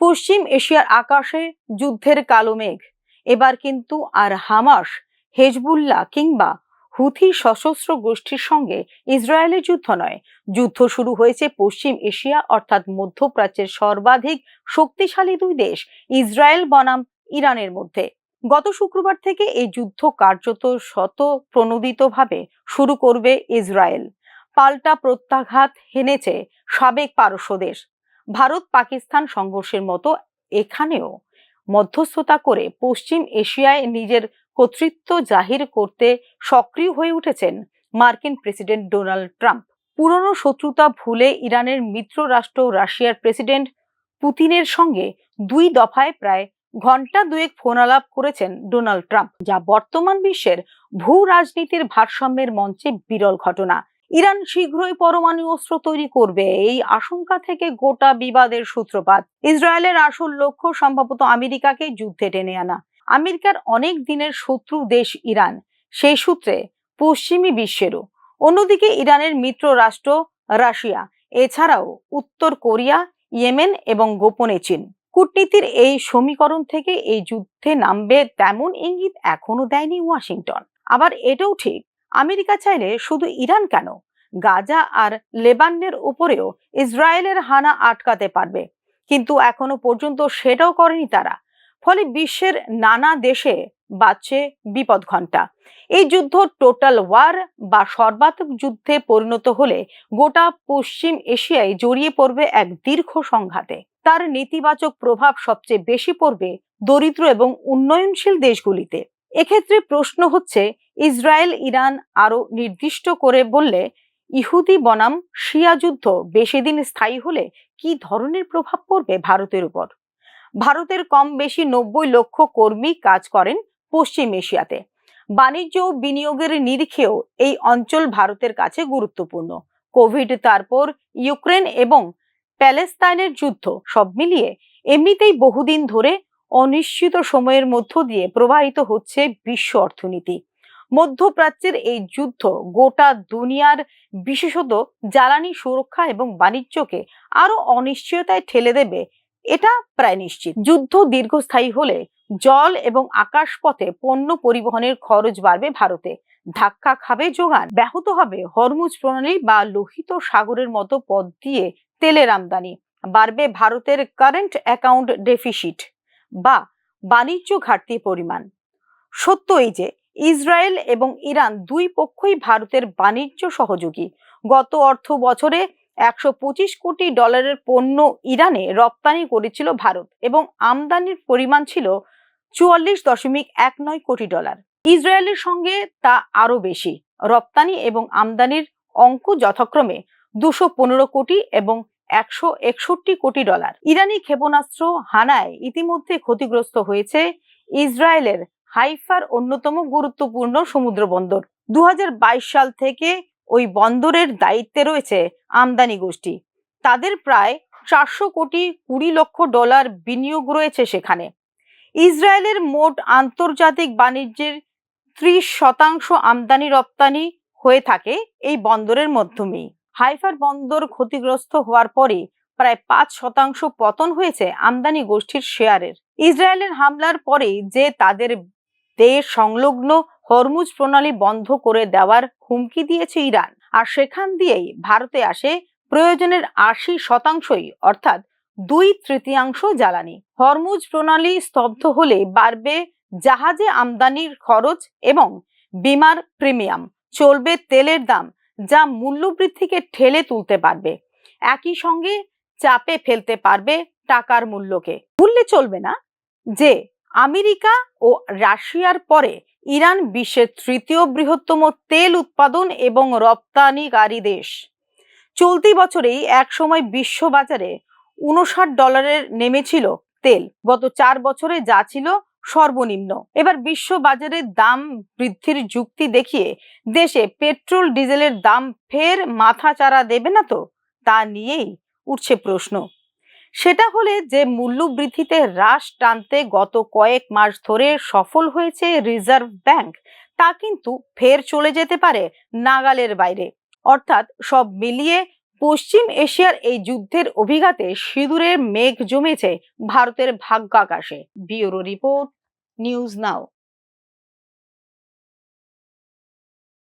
পশ্চিম এশিয়ার আকাশে যুদ্ধের কালো মেঘ। এবার কিন্তু আর হামাস, হেজবুল্লাহ কিংবা হুথি সশস্ত্র গোষ্ঠীর সঙ্গে ইসরায়েলের যুদ্ধ নয়। যুদ্ধ শুরু হয়েছে পশ্চিম এশিয়া অর্থাৎ মধ্যপ্রাচ্যের সর্বাধিক শক্তিশালী দুই দেশ, ইসরায়েল বনাম ইরানের মধ্যে। গত শুক্রবার থেকে এই যুদ্ধ কার্যত শত প্রণোদিতভাবে শুরু করবে ইসরায়েল। পাল্টা প্রত্যাঘাত হেনেছে সাবেক পারস্য দেশ। ভারত পাকিস্তান সংঘর্ষের মতো এখানেও মধ্যস্থতা করে পশ্চিম এশিয়ায় নিজের কর্তৃত্ব জাহির করতে সক্রিয় হয়ে উঠেছেন মার্কিন প্রেসিডেন্ট ডোনাল্ড ট্রাম্প। পুরনো শত্রুতা ভুলে ইরানের মিত্র রাষ্ট্র রাশিয়ার প্রেসিডেন্ট পুতিনের সঙ্গে দুই দফায় প্রায় ঘণ্টা দুয়েক ফোনালাপ করেছেন ডোনাল্ড ট্রাম্প, যা বর্তমান বিশ্বের ভূ রাজনীতির ভারসাম্যের মঞ্চে বিরল ঘটনা। ইরান শীঘ্রই পরমাণু অস্ত্র তৈরি করবে। এই আশঙ্কা থেকে গোটা বিবাদের সূত্রপাত। ইসরায়েলের আসল লক্ষ্য সম্ভবত আমেরিকাকে যুদ্ধে টেনে আনা। আমেরিকার অনেক দিনের শত্রু দেশ ইরান। সেই সূত্রে পশ্চিমী বিশ্বেরও। অন্যদিকে ইরানের মিত্র রাষ্ট্র রাশিয়া। এছাড়াও উত্তর কোরিয়া, ইয়েমেন এবং গোপনে চীন। কূটনীতির এই সমীকরণ থেকে এই যুদ্ধে নামবে তেমন ইঙ্গিত এখনও দেয়নি ওয়াশিংটন। আবার এটাও ঠিক আমেরিকা চাইলে শুধু ইরান কেন? গাজা আর লেবাননের উপরেও ইসরায়েলের হানা আটকাতে পারবে। কিন্তু এখনও পর্যন্ত সেটাও করেনি তারা। ফলে বিশ্বের নানা দেশে বাজছে বিপদ ঘণ্টা। এই যুদ্ধ টোটাল ওয়ার বা সর্বাত্মক যুদ্ধে পরিণত হলে গোটা পশ্চিম এশিয়ায় জড়িয়ে পড়বে এক দীর্ঘ সংঘাতে। তার নেতিবাচক প্রভাব সবচেয়ে বেশি পড়বে দরিদ্র এবং উন্নয়নশীল দেশগুলিতে। এক্ষেত্রে প্রশ্ন হচ্ছে ইসরায়েল, ইরান আরও নির্দিষ্ট করে বললে, ইহুদি বনাম শিয়া যুদ্ধ বেশি দিন স্থায়ী হলে কি ধরনের প্রভাব পড়বে ভারতের উপর? ভারতের কম বেশি নব্বই লক্ষ কর্মী কাজ করেন পশ্চিম এশিয়াতে। বাণিজ্য ও বিনিয়োগের নিরিখেও এই অঞ্চল ভারতের কাছে গুরুত্বপূর্ণ। কোভিড তারপর ইউক্রেন এবং প্যালেস্তাইনের যুদ্ধ সব মিলিয়ে এমনিতেই বহুদিন ধরে অনিশ্চিত সময়ের মধ্য দিয়ে প্রবাহিত হচ্ছে বিশ্ব অর্থনীতি। মধ্যপ্রাচ্যের এই যুদ্ধ গোটা দুনিয়ার বিশেষত জ্বালানি সুরক্ষা এবং বাণিজ্যকে আরও অনিশ্চয়তায় ঠেলে দেবে, এটা প্রায় নিশ্চিত। যুদ্ধ দীর্ঘস্থায়ী হলে জল এবং আকাশ পথে পণ্য পরিবহনের খরচ বাড়বে ভারতে। ধাক্কা খাবে যোগান ব্যাহত হবে হরমুজ প্রণালী বা লোহিত সাগরের মতো পথ দিয়ে তেলের আমদানি। বাড়বে ভারতের কারেন্ট অ্যাকাউন্ট ডেফিসিট বা বাণিজ্য ঘাটতির পরিমাণ। সত্য এই যে ইসরায়েল এবং ইরান দুই পক্ষই ভারতের বাণিজ্য সহযোগী। গত অর্থ বছরে একশো পঁচিশ কোটি ডলারের পণ্য ইরানে রপ্তানি করেছিল ভারত এবং আমদানির পরিমাণ ছিল চুয়াল্লিশ দশমিক এক নয় কোটি ডলার। ইসরায়েলের সঙ্গে তা আরও বেশি। রপ্তানি এবং আমদানির অঙ্ক যথাক্রমে দুশো পনেরো কোটি এবং একশো একষট্টি কোটি ডলার। ইরানি ক্ষেপণাস্ত্র হানায় ইতিমধ্যে ক্ষতিগ্রস্ত হয়েছে ইসরায়েলের হাইফার অন্যতম গুরুত্বপূর্ণ সমুদ্র বন্দর। দু হাজার বাইশ সাল থেকে ওই বন্দরের দায়িত্বে রয়েছে আমদানি গোষ্ঠী। তাদের প্রায় চারশো কোটি কুড়ি লক্ষ ডলার বিনিয়োগ রয়েছে সেখানে। ইসরায়েলের মোট আন্তর্জাতিক বাণিজ্যের ত্রিশ শতাংশ আমদানি রপ্তানি হয়ে থাকে এই বন্দরের মাধ্যমেই। হাইফার বন্দর ক্ষতিগ্রস্ত হওয়ার পরে প্রায় পাঁচ শতাংশ পতন হয়েছে আমদানি গোষ্ঠীর শেয়ারের। ইসরায়েলের হামলার পরে যে তাদের দেশ সংলগ্ন হরমুজ প্রণালী বন্ধ করে দেওয়ার হুমকি দিয়েছে ইরান। আর সেখান দিয়েই ভারতে আসে প্রয়োজনের আশি শতাংশই, অর্থাৎ দুই তৃতীয়াংশ জ্বালানি। হরমুজ প্রণালী স্তব্ধ হলে বাড়বে জাহাজে আমদানির খরচ এবং বিমার প্রিমিয়াম। চলবে তেলের দাম, যা মূল্যবৃদ্ধিকে ঠেলে তুলতে পারবে। একই সঙ্গে চাপে ফেলতে পারবে টাকার মূল্যকে। ভুললে চলবে না যে আমেরিকা ও রাশিয়ার পরে ইরান বিশ্বের তৃতীয় বৃহত্তম তেল উৎপাদন এবং রপ্তানিকারী দেশ। চলতি বছরেই এক সময় বিশ্ব বাজারে উনষাট ডলারের নেমেছিল তেল। গত চার বছরে যা ছিল সর্বনিম্ন। এবার বিশ্ব বাজারে দাম বৃদ্ধির যুক্তি দেখিয়ে দেশে পেট্রোল, ডিজেলের দাম ফের মাথা চারা দেবে না তো? তা নিয়েই উঠছে প্রশ্ন। সেটা হলে যে মূল্য বৃদ্ধিতে হ্রাস টানতে গত কয়েক মাস ধরে সফল হয়েছে রিজার্ভ ব্যাংক, তা কিন্তু ফের চলে যেতে পারে নাগালের বাইরে। অর্থাৎ সব মিলিয়ে পশ্চিম এশিয়ার এই যুদ্ধের অভিঘাতে সিঁদুরের মেঘ জমেছে ভারতের ভাগ্য আকাশে ব্যুরো রিপোর্ট, নিউজ নাও।